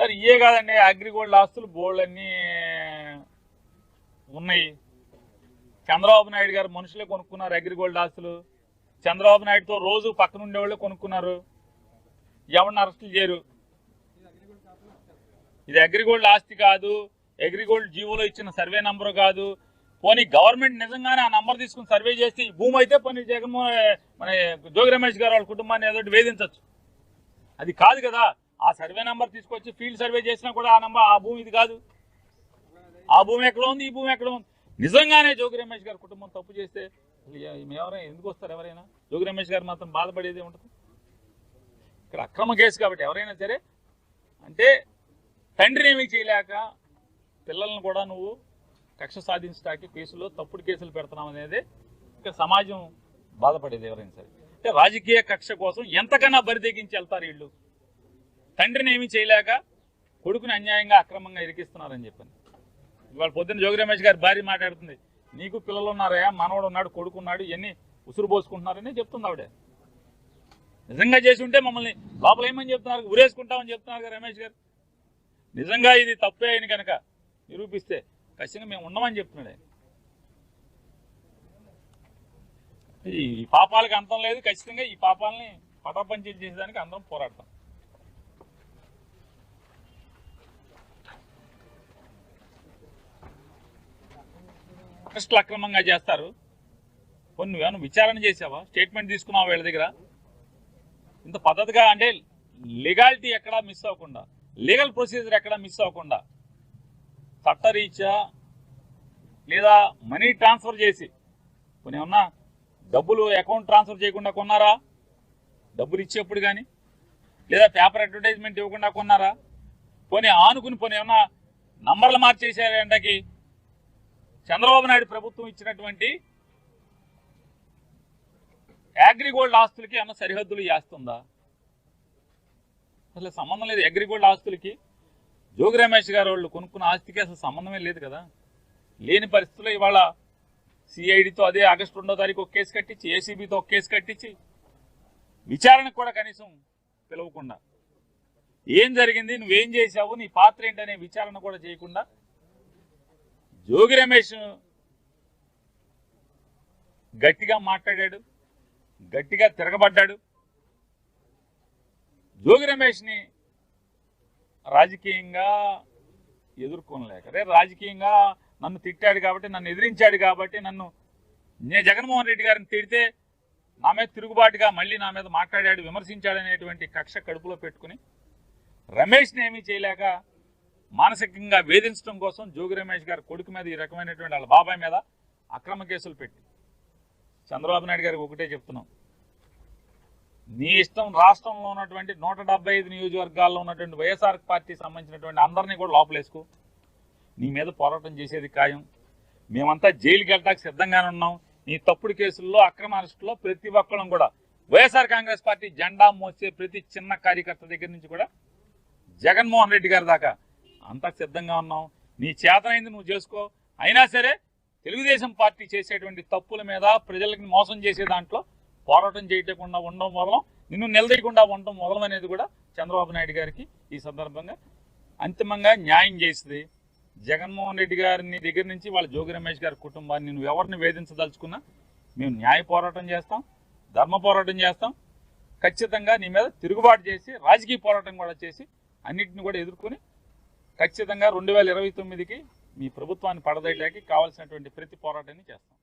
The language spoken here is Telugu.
సార్ ఇయే కాదండి అగ్రిగోల్డ్ ఆస్తులు బోర్డు అన్నీ ఉన్నాయి. చంద్రబాబు నాయుడు గారు మనుషులే కొనుక్కున్నారు అగ్రిగోల్డ్ ఆస్తులు. చంద్రబాబు నాయుడుతో రోజు పక్కన ఉండేవాళ్ళే కొనుక్కున్నారు. ఎవరిని అరెస్టులు చేయరు. ఇది అగ్రిగోల్డ్ ఆస్తి కాదు అగ్రిగోల్డ్ జీవోలో ఇచ్చిన సర్వే నంబర్ కాదు. పోనీ గవర్నమెంట్ నిజంగానే ఆ నంబర్ తీసుకుని సర్వే చేస్తే ఈ భూమి అయితే పోనీ జగన్మోహన్ మన జోగి రమేష్ గారు వాళ్ళ కుటుంబాన్ని ఏదో వేధించవచ్చు అది కాదు కదా. ఆ సర్వే నెంబర్ తీసుకొచ్చి ఫీల్డ్ సర్వే చేసినా కూడా ఆ నెంబర్ ఆ భూమి ఇది కాదు. ఆ భూమి ఎక్కడ ఉంది? ఈ భూమి ఎక్కడ ఉంది? నిజంగానే జోగి రమేష్ గారి కుటుంబం తప్పు చేస్తే ఎవరైనా ఎందుకు వస్తారు ఎవరైనా? జోగి రమేష్ గారు మాత్రం బాధపడేది ఉంటుంది. ఇక్కడ అక్రమ కేసు కాబట్టి ఎవరైనా సరే అంటే తండ్రిని ఏమీ చేయలేక పిల్లల్ని కూడా నువ్వు కక్ష సాధించడానికి కేసులో తప్పుడు కేసులు పెడుతున్నాం అనేది ఇక్కడ సమాజం బాధపడేది ఎవరైనా సరే. అంటే రాజకీయ కక్ష కోసం ఎంతకన్నా బరిదెగించి వెళ్తారు వీళ్ళు? తండ్రిని ఏమీ చేయలేక కొడుకుని అన్యాయంగా అక్రమంగా ఇరికిస్తున్నారని చెప్పాను ఇవాళ పొద్దున్న జోగి రమేష్ గారి భార్య మాట్లాడుతుంది నీకు పిల్లలు ఉన్నారా మనవడు ఉన్నాడు కొడుకు ఉన్నాడు ఇవన్నీ ఉసురు పోసుకుంటున్నారని చెప్తుంది ఆవిడ. నిజంగా చేసి ఉంటే మమ్మల్ని లోపల ఏమని చెప్తున్నారు? ఉరేసుకుంటామని చెప్తున్నారు కదా రమేష్ గారు. నిజంగా ఇది తప్పే అయిన కనుక నిరూపిస్తే ఖచ్చితంగా మేము ఉండమని చెప్తున్నాడు ఆయన. ఈ పాపాలకు అంతం లేదు ఖచ్చితంగా ఈ పాపాలని పటాపంచలు చేసేదానికి అందరం పోరాడతాం. అరెస్టులు అక్రమంగా చేస్తారు. కొన్ని నువ్వేమైనా విచారణ చేసావా? స్టేట్మెంట్ తీసుకున్నావా వీళ్ళ దగ్గర? ఇంత పద్ధతిగా అంటే లీగాలిటీ ఎక్కడా మిస్ అవ్వకుండా లీగల్ ప్రొసీజర్ ఎక్కడా మిస్ అవ్వకుండా చట్టరీత్యా లేదా మనీ ట్రాన్స్ఫర్ చేసి కొన్ని ఏమన్నా డబ్బులు అకౌంట్ ట్రాన్స్ఫర్ చేయకుండా కొన్నారా? డబ్బులు ఇచ్చేప్పుడు కానీ లేదా పేపర్ అడ్వర్టైజ్మెంట్ ఇవ్వకుండా కొన్నారా? పోనీ ఆనుకుని పోనీ ఏమన్నా నంబర్లు మార్చేసారంటకి చంద్రబాబు నాయుడు ప్రభుత్వం ఇచ్చినటువంటి అగ్రిగోల్డ్ ఆస్తులకి ఏమన్నా సరిహద్దులు చేస్తుందా? అసలు సంబంధం లేదు అగ్రిగోల్డ్ ఆస్తులకి. జోగి రమేష్ గారు వాళ్ళు కొనుక్కున్న ఆస్తికి అసలు సంబంధమే లేదు కదా. లేని పరిస్థితుల్లో ఇవాళ సిఐడితో అదే ఆగస్టు రెండో తారీఖు ఒక కేసు కట్టించి ఏసీబీతో ఒక కేసు కట్టించి విచారణకు కూడా కనీసం పిలవకుండా. ఏం జరిగింది? నువ్వేం చేశావు? నీ పాత్ర ఏంటనే విచారణ కూడా చేయకుండా జోగి రమేష్ గట్టిగా మాట్లాడాడు గట్టిగా తిరగబడ్డాడు. జోగి రమేష్ని రాజకీయంగా ఎదుర్కోలేక రే రాజకీయంగా నన్ను తిట్టాడు కాబట్టి నన్ను ఎదిరించాడు కాబట్టి నన్ను నేను జగన్మోహన్ రెడ్డి గారిని తిడితే నా మీద తిరుగుబాటుగా మళ్ళీ నా మీద మాట్లాడాడు విమర్శించాడనేటువంటి కక్ష కడుపులో పెట్టుకుని రమేష్ని ఏమీ చేయలేక మానసికంగా వేధించడం కోసం జోగి రమేష్ గారి కొడుకు మీద ఈ రకమైనటువంటి వాళ్ళ బాబాయ్ మీద అక్రమ కేసులు పెట్టి. చంద్రబాబు నాయుడు గారికి ఒకటే చెప్తున్నాం. నీ ఇష్టం రాష్ట్రంలో ఉన్నటువంటి నూట డెబ్బై ఐదు నియోజకవర్గాల్లో ఉన్నటువంటి వైఎస్ఆర్ పార్టీ సంబంధించినటువంటి అందరినీ కూడా లోపలేసుకో. నీ మీద పోరాటం చేసేది ఖాయం. మేమంతా జైలుకి వెళ్ళడానికి సిద్ధంగానే ఉన్నాం. నీ తప్పుడు కేసుల్లో అక్రమ అరెస్టులో ప్రతి ఒక్కళ్ళం కూడా. వైఎస్ఆర్ కాంగ్రెస్ పార్టీ జెండా మోసే ప్రతి చిన్న కార్యకర్త దగ్గర నుంచి కూడా జగన్మోహన్ రెడ్డి గారి దాకా అంత సిద్ధంగా ఉన్నాం. నీ చేతనైంది నువ్వు చేసుకో. అయినా సరే తెలుగుదేశం పార్టీ చేసేటువంటి తప్పుల మీద ప్రజలకి మోసం చేసే దాంట్లో పోరాటం చేయకుండా ఉండడం మొదలం నిన్ను నిలదీయకుండా ఉండడం మొదలం అనేది కూడా చంద్రబాబు నాయుడు గారికి ఈ సందర్భంగా అంతిమంగా న్యాయం చేసింది. జగన్మోహన్ రెడ్డి గారిని దగ్గర నుంచి వాళ్ళ జోగి రమేష్ గారి కుటుంబాన్ని నువ్వు ఎవరిని వేధించదలుచుకున్నా మేము న్యాయ పోరాటం చేస్తాం ధర్మ పోరాటం చేస్తాం. ఖచ్చితంగా నీ మీద తిరుగుబాటు చేసి రాజకీయ పోరాటం కూడా చేసి అన్నిటిని కూడా ఎదుర్కొని ఖచ్చితంగా రెండు వేల ఇరవై తొమ్మిదికి మీ ప్రభుత్వాన్ని పడదయడానికి కావాల్సినటువంటి ప్రతి పోరాటాన్ని చేస్తాం.